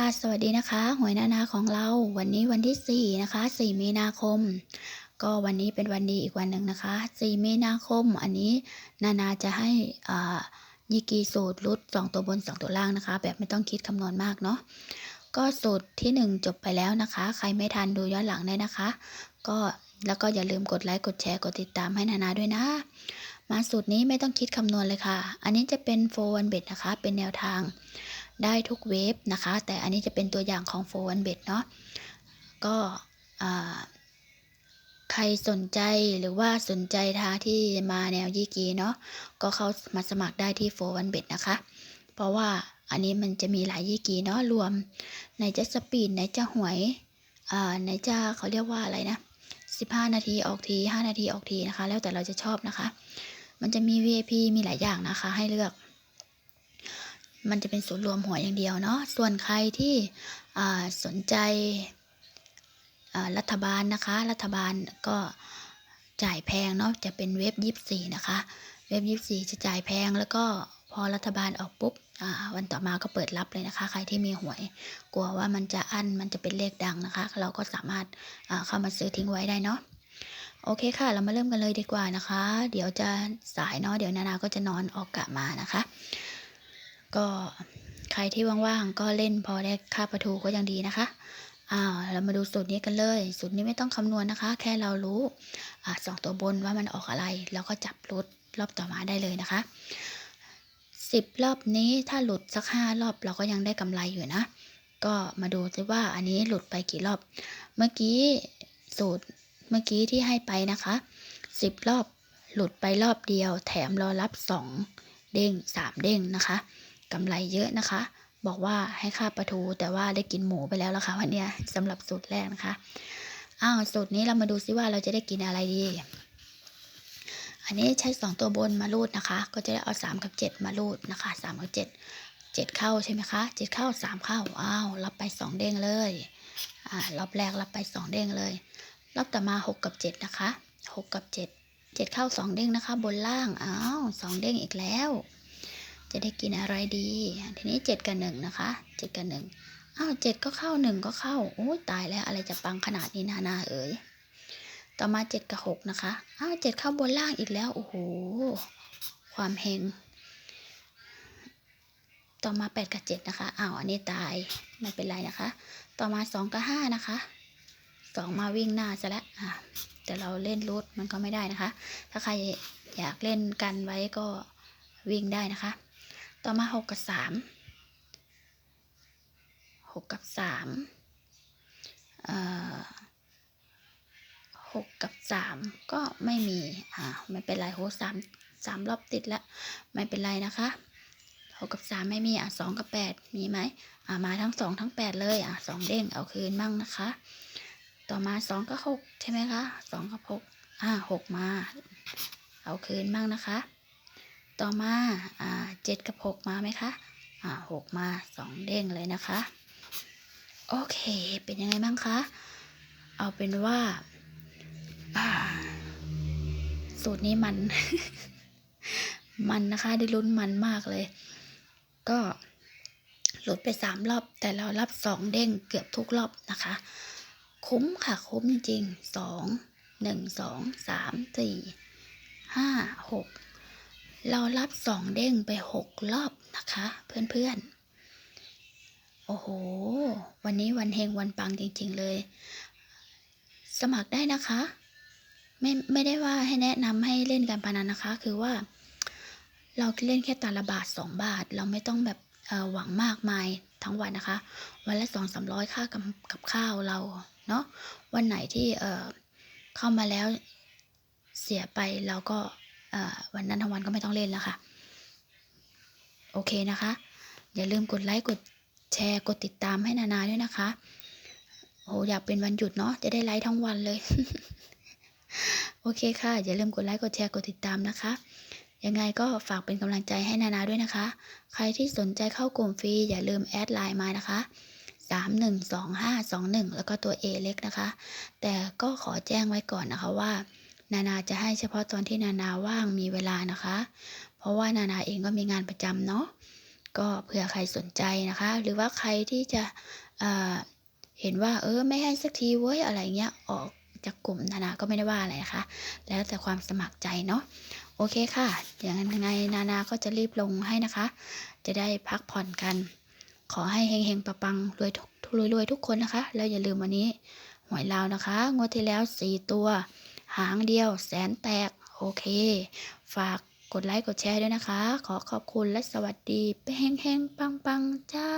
ค่ะสวัสดีนะคะหวยนานาของเราวันนี้วันที่4นะคะ4มีนาคม ก็วันนี้เป็นวันดีอีกวันหนึ่งนะคะ4มีนาคม อันนี้นานาจะให้อ่ายีกีสูตรรุด2ตัวบน 2 ตัวล่างนะคะ แบบไม่ต้องคิดคำนวณมากเนาะก็สูตรที่ 1 จบไปแล้วนะคะ ใครไม่ทันดูย้อนหลังได้นะคะ ก็แล้วก็อย่าลืมกดไลค์กดแชร์กดติดตามให้นานาด้วยนะ มาสูตรนี้ไม่ต้องคิดคำนวณเลยค่ะ อันนี้จะเป็นโฟวันเบ็ดนะคะ เป็นแนวทาง ได้ทุกเวฟนะคะ แต่อันนี้จะเป็นตัวอย่างของโฟวันเบ็ดเนาะก็ใครสนใจหรือว่าสนใจทาที่มาแนวยี่กีเนาะก็เข้ามาสมัครได้ที่โฟวันเบ็ดนะคะ เพราะว่าอันนี้มันจะมีหลายยี่กีเนาะรวมไหนจะสปีดไหนจะหวยอ่าไหนจะเขาเรียกว่าอะไรนะ15 นาทีออกที 5 นาทีออกทีนะคะ แล้วแต่เราจะชอบนะคะ มันจะมี VIP มีหลายอย่างนะคะ ให้เลือก มันจะเป็นศูนย์รวมหัวยอย่างเดียวเนาะส่วนใครที่สนใจรัฐบาลนะคะ รัฐบาลก็จ่ายแพงเนาะจะเป็นเว็บยี่สี่นะคะ เว็บยี่สี่จะจ่ายแพงแล้วก็พอรัฐบาลออกปุ๊บวันต่อมาก็เปิดรับเลยนะคะ ใครที่มีหวย กลัวว่ามันจะอั้นมันจะเป็นเลขดังนะคะ เราก็สามารถเข้ามาซื้อทิ้งไว้ได้เนาะโอเคค่ะ เรามาเริ่มกันเลยดีกว่านะคะ เดี๋ยวจะสายเนาะเดี๋ยวนานาก็จะนอนออกกะมานะคะ ก็ใครที่ว่างๆก็เล่นพอได้ค่าประทูก็ยังดีนะคะอ่าเรามาดูสูตรนี้กันเลย สูตรนี้ไม่ต้องคำนวณนะคะ แค่เรารู้อ่าสองตัวบนว่ามันออกอะไร แล้วก็จับรุดรอบต่อมาได้เลยนะคะสิบรอบนี้ถ้าหลุดสักห้ารอบเราก็ยังได้กำไรอยู่นะ ก็มาดูซิว่าอันนี้หลุดไปกี่รอบ เมื่อกี้สูตรเมื่อกี้ที่ให้ไปนะคะสิบรอบหลุดไปรอบเดียว แถมรอรับสองเด้งสามเด้งนะคะ กำไรเยอะนะคะ บอกว่าให้ค่าปลาทูแต่ว่าได้กินหมูไปแล้วละค่ะวันนี้สำหรับสูตรแรกนะคะอ้าวสูตรนี้เรามาดูซิว่าเราจะได้กินอะไรดี อันนี้ใช้สองตัวบนมารูดนะคะ ก็จะได้เอาสามกับเจ็ดมารูดนะคะสามกับเจ็ดเจ็ดเข้าใช่ไหมคะเจ็ดเข้าสามเข้าอ้าวรับไปสองเด้งเลยอ่ารอบแรกรับไปสองเด้งเลยรอบต่อมาหกกับเจ็ดนะคะหกกับเจ็ดเจ็ดเข้าสองเด้งนะคะ บนล่างอ้าวสองเด้งอีกแล้ว จะได้กินอะไรดี ทีนี้เจ็ดกับหนึ่งนะคะเจ็ดกับหนึ่งอ้าวเจ็ดก็เข้าหนึ่งก็เข้าโอ้ตายแล้วอะไรจะปังขนาดนี้นานาเอ๋ยต่อมาเจ็ดกับหกนะคะอ้าวเจ็ดเข้าบนล่างอีกแล้วโอ้โหความเฮงต่อมาแปดกับเจ็ดนะคะอ้าวอันนี้ตายไม่เป็นไรนะคะ ต่อมาสองกับห้านะคะสองมาวิ่งหน้าซะแล้วอะแต่เราเล่นรูทมันก็ไม่ได้นะคะ ถ้าใครอยากเล่นกันไว้ก็วิ่งได้นะคะ ต่อมาหกกับสามหกกับสามเอ่อหกกับสามก็ไม่มี อ่า ไม่เป็นไรโหสามสามรอบติดแล้วไม่เป็นไรนะคะหกกับสามไม่มี อะสองกับแปดมีไหมอ่ามาทั้งสองทั้งแปดเลย อะสองเด้งเอาคืนมั่งนะคะ ต่อมาสองกับหกใช่ไหมคะสองกับหกอ่าหกมา เอาคืนมั่งนะคะ ต่อมา อ่า เจ็ดกับหกมาไหมคะ อ่าหกมาสองเด้งเลยนะคะ โอเค เป็นยังไงบ้างคะ เอาเป็นว่า สูตรนี้มัน มันนะคะ ได้ลุ้นมันมากเลย ก็หลุดไปสามรอบ แต่เรารับสองเด้งเกือบทุกรอบนะคะ คุ้มค่ะ คุ้มจริงๆสองหนึ่งสองสามสี่ห้าหก เรารับสองเด้งไปหกรอบนะคะ เพื่อนๆ โอ้โห วันนี้วันเฮงวันปังจริงๆเลย สมัครได้นะคะ ไม่ไม่ได้ว่าให้แนะนำให้เล่นการพนันนะคะ คือว่า เราเล่นแค่ตาละบาทสองบาท เราไม่ต้องแบบเออหวังมากมายทั้งวันนะคะ วันละสองสามร้อยค่ากับกับข้าวเราเนาะวันไหนที่เออเข้ามาแล้วเสียไปเราก็ วันนั้นทั้งวันก็ไม่ต้องเล่นแล้วค่ะ โอเคนะคะ อย่าลืมกดไลค์กดแชร์กดติดตามให้นานาด้วยนะคะโอ้อยากเป็นวันหยุดเนาะจะได้ไลค์ทั้งวันเลย โอเคค่ะ อย่าลืมกดไลค์กดแชร์กดติดตามนะคะ ยังไงก็ฝากเป็นกำลังใจให้นานาด้วยนะคะ ใครที่สนใจเข้ากลุ่มฟรี อย่าลืมแอดไลน์มานะคะสามหนึ่งสองห้าสองหนึ่งแล้วก็ตัว A เล็กนะคะ แต่ก็ขอแจ้งไว้ก่อนนะคะว่า นานาจะให้เฉพาะตอนที่นานาว่างมีเวลานะคะ เพราะว่านานาเองก็มีงานประจำเนาะก็เผื่อใครสนใจนะคะ หรือว่าใครที่จะอ่าเห็นว่าเออไม่ให้สักทีเว้ยอะไรเงี้ยออกจากกลุ่มนานาก็ไม่ได้ว่าอะไรนะคะ แล้วแต่ความสมัครใจเนาะโอเคค่ะ อย่างนั้นยังไงนานาก็จะรีบลงให้นะคะ จะได้พักผ่อนกัน ขอให้เฮงๆปังรวยทุกรวยๆทุกคนนะคะ แล้วอย่าลืมวันนี้หวยลาวนะคะ งวดที่แล้ว 4 ตัว หางเดียวแสนแตก โอเค ฝากกดไลค์กดแชร์ด้วยนะคะ ขอขอบคุณและสวัสดีเฮงๆปังๆจ้า